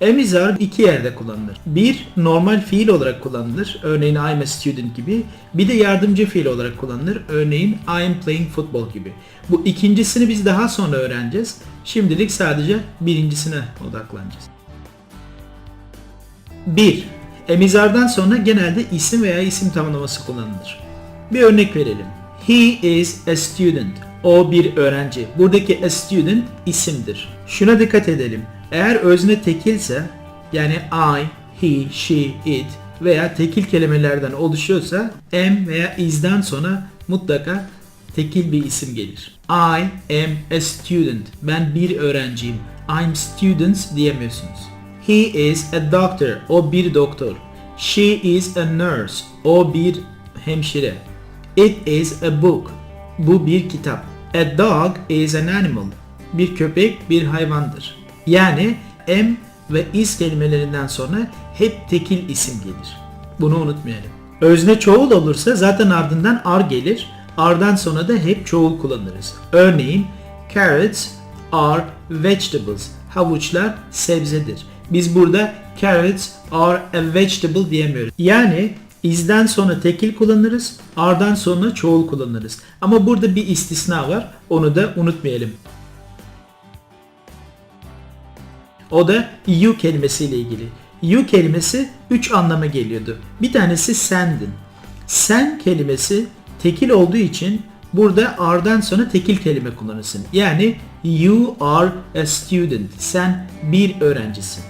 Emizar iki yerde kullanılır. Bir, normal fiil olarak kullanılır. Örneğin I'm a student gibi. Bir de yardımcı fiil olarak kullanılır. Örneğin I'm playing football gibi. Bu ikincisini biz daha sonra öğreneceğiz. Şimdilik sadece birincisine odaklanacağız. 1. Emizardan sonra genelde isim veya isim tamlaması kullanılır. Bir örnek verelim. He is a student. O bir öğrenci. Buradaki a student isimdir. Şuna dikkat edelim. Eğer özne tekilse yani I, he, she, it veya tekil kelimelerden oluşuyorsa am veya is'den sonra mutlaka tekil bir isim gelir. I am a student. Ben bir öğrenciyim. I'm students diyemiyorsunuz. He is a doctor. O bir doktor. She is a nurse. O bir hemşire. It is a book. Bu bir kitap. A dog is an animal. Bir köpek bir hayvandır. Yani em ve is kelimelerinden sonra hep tekil isim gelir. Bunu unutmayalım. Özne çoğul olursa zaten ardından ar gelir. Ardan sonra da hep çoğul kullanırız. Örneğin carrots are vegetables. Havuçlar sebzedir. Biz burada carrots are a vegetable diyemiyoruz. Yani izden sonra tekil kullanırız, ardan sonra çoğul kullanırız. Ama burada bir istisna var. Onu da unutmayalım. O da you kelimesiyle ilgili. You kelimesi 3 anlama geliyordu. Bir tanesi sendin. Sen kelimesi tekil olduğu için burada ardan sonra tekil kelime kullanırsın. Yani you are a student. Sen bir öğrencisin.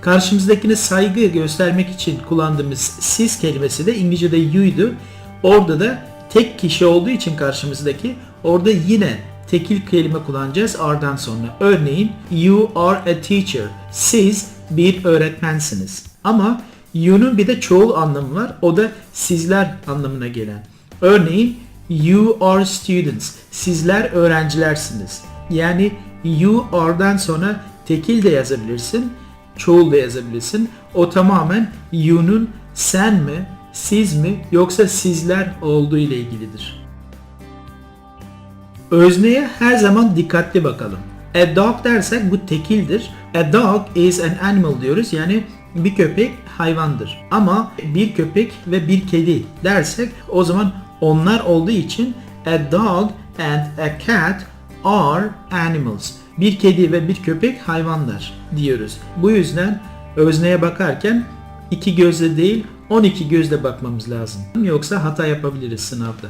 Karşımızdakine saygı göstermek için kullandığımız siz kelimesi de İngilizce'de you'ydu. Orada da tek kişi olduğu için karşımızdaki orada yine tekil kelime kullanacağız ardan sonra. Örneğin you are a teacher. Siz bir öğretmensiniz. Ama you'nun bir de çoğul anlamı var. O da sizler anlamına gelen. Örneğin you are students. Sizler öğrencilersiniz. Yani you are'dan sonra tekil de yazabilirsin, çoğul da yazabilirsin. O tamamen you'nun sen mi, siz mi yoksa sizler olduğu ile ilgilidir. Özneye her zaman dikkatli bakalım. A dog dersek bu tekildir. A dog is an animal diyoruz yani bir köpek hayvandır. Ama bir köpek ve bir kedi dersek o zaman onlar olduğu için a dog and a cat are animals. Bir kedi ve bir köpek hayvanlar diyoruz. Bu yüzden özneye bakarken iki gözle değil 12 gözle bakmamız lazım. Yoksa hata yapabiliriz sınavda.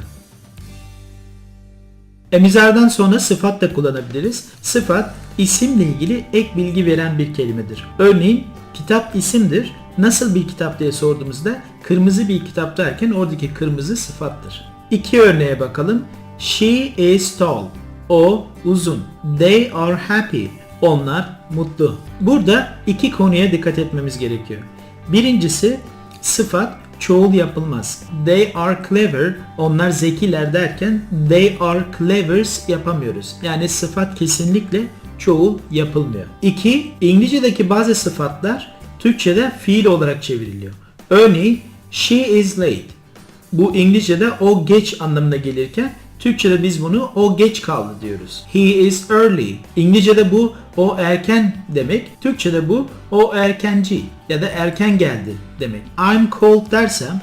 Emizardan sonra sıfat da kullanabiliriz. Sıfat isimle ilgili ek bilgi veren bir kelimedir. Örneğin kitap isimdir. Nasıl bir kitap diye sorduğumuzda kırmızı bir kitap derken oradaki kırmızı sıfattır. İki örneğe bakalım. She is tall. O uzun. They are happy. Onlar mutlu. Burada iki konuya dikkat etmemiz gerekiyor. Birincisi sıfat çoğul yapılmaz. They are clever. Onlar zekiler derken they are clevers yapamıyoruz. Yani sıfat kesinlikle çoğul yapılmıyor. İki, İngilizce'deki bazı sıfatlar Türkçe'de fiil olarak çevriliyor. Örneğin she is late. Bu İngilizce'de o geç anlamına gelirken Türkçe'de biz bunu o geç kaldı diyoruz. He is early. İngilizce'de bu o erken demek. Türkçe'de bu o erkenci ya da erken geldi demek. I'm cold dersem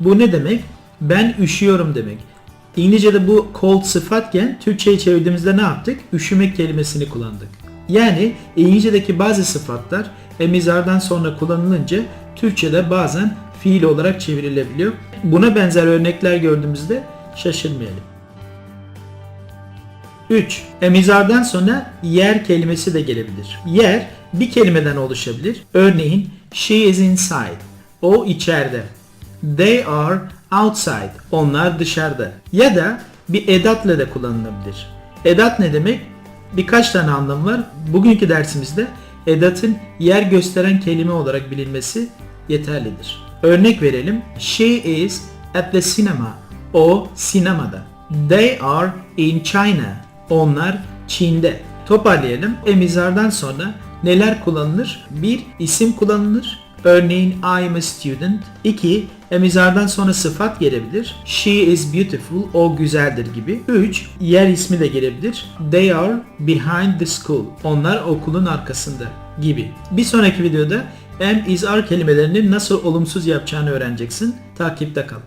bu ne demek? Ben üşüyorum demek. İngilizce'de bu cold sıfatken Türkçe'ye çevirdiğimizde ne yaptık? Üşümek kelimesini kullandık. Yani İngilizce'deki bazı sıfatlar emizardan sonra kullanılınca Türkçe'de bazen fiil olarak çevrilebiliyor. Buna benzer örnekler gördüğümüzde şaşırmayalım. 3. Emizardan sonra yer kelimesi de gelebilir. Yer bir kelimeden oluşabilir. Örneğin she is inside. O içeride. They are outside. Onlar dışarıda. Ya da bir edatla da kullanılabilir. Edat ne demek? Birkaç tane anlamı var. Bugünkü dersimizde edatın yer gösteren kelime olarak bilinmesi yeterlidir. Örnek verelim. She is at the cinema. O sinemada. They are in China. Onlar Çin'de. Toparlayalım. Emizardan sonra neler kullanılır? Bir isim kullanılır. Örneğin I'm a student. 2. Emizardan sonra sıfat gelebilir. She is beautiful. O güzeldir gibi. 3. Yer ismi de gelebilir. They are behind the school. Onlar okulun arkasında gibi. Bir sonraki videoda am, is, are kelimelerini nasıl olumsuz yapacağını öğreneceksin. Takipte kal.